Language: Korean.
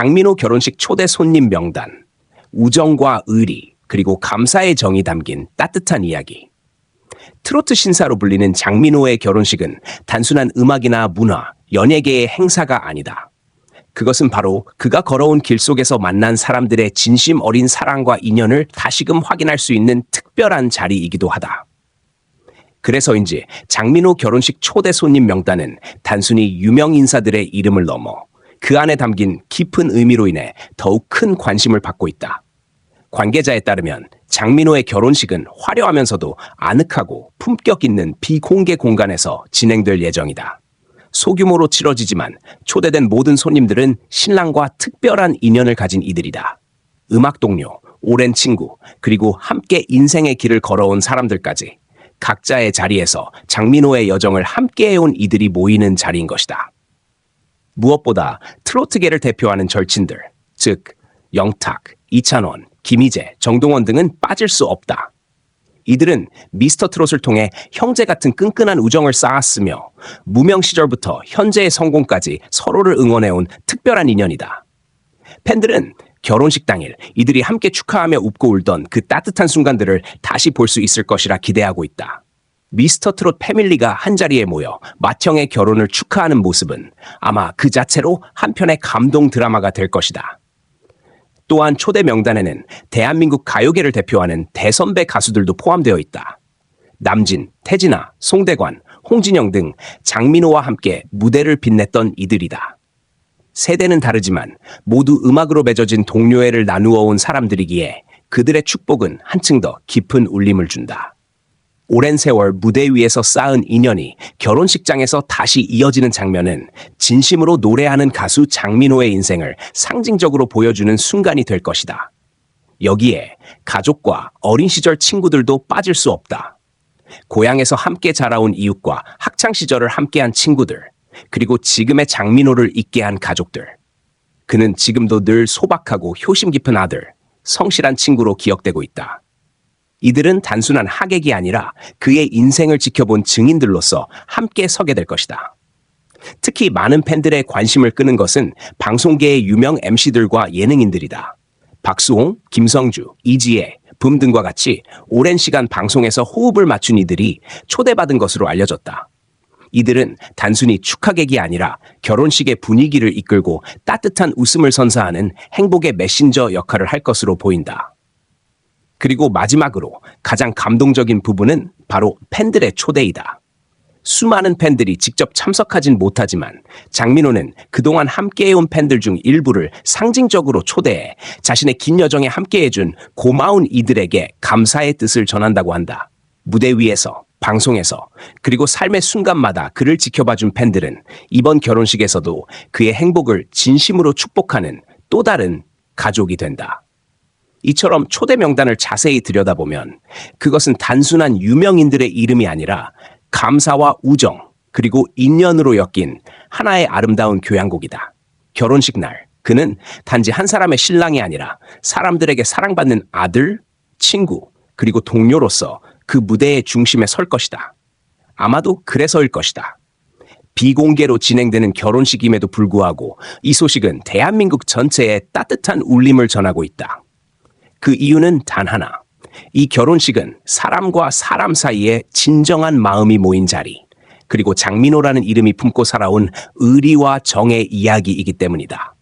장민호 결혼식 초대 손님 명단, 우정과 의리, 그리고 감사의 정이 담긴 따뜻한 이야기. 트로트 신사로 불리는 장민호의 결혼식은 단순한 음악이나 문화, 연예계의 행사가 아니다. 그것은 바로 그가 걸어온 길 속에서 만난 사람들의 진심 어린 사랑과 인연을 다시금 확인할 수 있는 특별한 자리이기도 하다. 그래서인지 장민호 결혼식 초대 손님 명단은 단순히 유명 인사들의 이름을 넘어 그 안에 담긴 깊은 의미로 인해 더욱 큰 관심을 받고 있다. 관계자에 따르면 장민호의 결혼식은 화려하면서도 아늑하고 품격 있는 비공개 공간에서 진행될 예정이다. 소규모로 치러지지만 초대된 모든 손님들은 신랑과 특별한 인연을 가진 이들이다. 음악 동료, 오랜 친구, 그리고 함께 인생의 길을 걸어온 사람들까지 각자의 자리에서 장민호의 여정을 함께 해온 이들이 모이는 자리인 것이다. 무엇보다 트로트계를 대표하는 절친들, 즉 영탁, 이찬원, 김희재, 정동원 등은 빠질 수 없다. 이들은 미스터 트롯을 통해 형제 같은 끈끈한 우정을 쌓았으며 무명 시절부터 현재의 성공까지 서로를 응원해온 특별한 인연이다. 팬들은 결혼식 당일 이들이 함께 축하하며 웃고 울던 그 따뜻한 순간들을 다시 볼 수 있을 것이라 기대하고 있다. 미스터 트롯 패밀리가 한자리에 모여 맏형의 결혼을 축하하는 모습은 아마 그 자체로 한편의 감동 드라마가 될 것이다. 또한 초대 명단에는 대한민국 가요계를 대표하는 대선배 가수들도 포함되어 있다. 남진, 태진아, 송대관, 홍진영 등 장민호와 함께 무대를 빛냈던 이들이다. 세대는 다르지만 모두 음악으로 맺어진 동료애를 나누어 온 사람들이기에 그들의 축복은 한층 더 깊은 울림을 준다. 오랜 세월 무대 위에서 쌓은 인연이 결혼식장에서 다시 이어지는 장면은 진심으로 노래하는 가수 장민호의 인생을 상징적으로 보여주는 순간이 될 것이다. 여기에 가족과 어린 시절 친구들도 빠질 수 없다. 고향에서 함께 자라온 이웃과 학창 시절을 함께한 친구들, 그리고 지금의 장민호를 있게 한 가족들. 그는 지금도 늘 소박하고 효심 깊은 아들, 성실한 친구로 기억되고 있다. 이들은 단순한 하객이 아니라 그의 인생을 지켜본 증인들로서 함께 서게 될 것이다. 특히 많은 팬들의 관심을 끄는 것은 방송계의 유명 MC들과 예능인들이다. 박수홍, 김성주, 이지혜, 붐 등과 같이 오랜 시간 방송에서 호흡을 맞춘 이들이 초대받은 것으로 알려졌다. 이들은 단순히 축하객이 아니라 결혼식의 분위기를 이끌고 따뜻한 웃음을 선사하는 행복의 메신저 역할을 할 것으로 보인다. 그리고 마지막으로 가장 감동적인 부분은 바로 팬들의 초대이다. 수많은 팬들이 직접 참석하진 못하지만 장민호는 그동안 함께해온 팬들 중 일부를 상징적으로 초대해 자신의 긴 여정에 함께해준 고마운 이들에게 감사의 뜻을 전한다고 한다. 무대 위에서, 방송에서, 그리고 삶의 순간마다 그를 지켜봐준 팬들은 이번 결혼식에서도 그의 행복을 진심으로 축복하는 또 다른 가족이 된다. 이처럼 초대 명단을 자세히 들여다보면 그것은 단순한 유명인들의 이름이 아니라 감사와 우정, 그리고 인연으로 엮인 하나의 아름다운 교향곡이다. 결혼식 날, 그는 단지 한 사람의 신랑이 아니라 사람들에게 사랑받는 아들, 친구, 그리고 동료로서 그 무대의 중심에 설 것이다. 아마도 그래서일 것이다. 비공개로 진행되는 결혼식임에도 불구하고 이 소식은 대한민국 전체에 따뜻한 울림을 전하고 있다. 그 이유는 단 하나. 이 결혼식은 사람과 사람 사이에 진정한 마음이 모인 자리, 그리고 장민호라는 이름이 품고 살아온 의리와 정의 이야기이기 때문이다.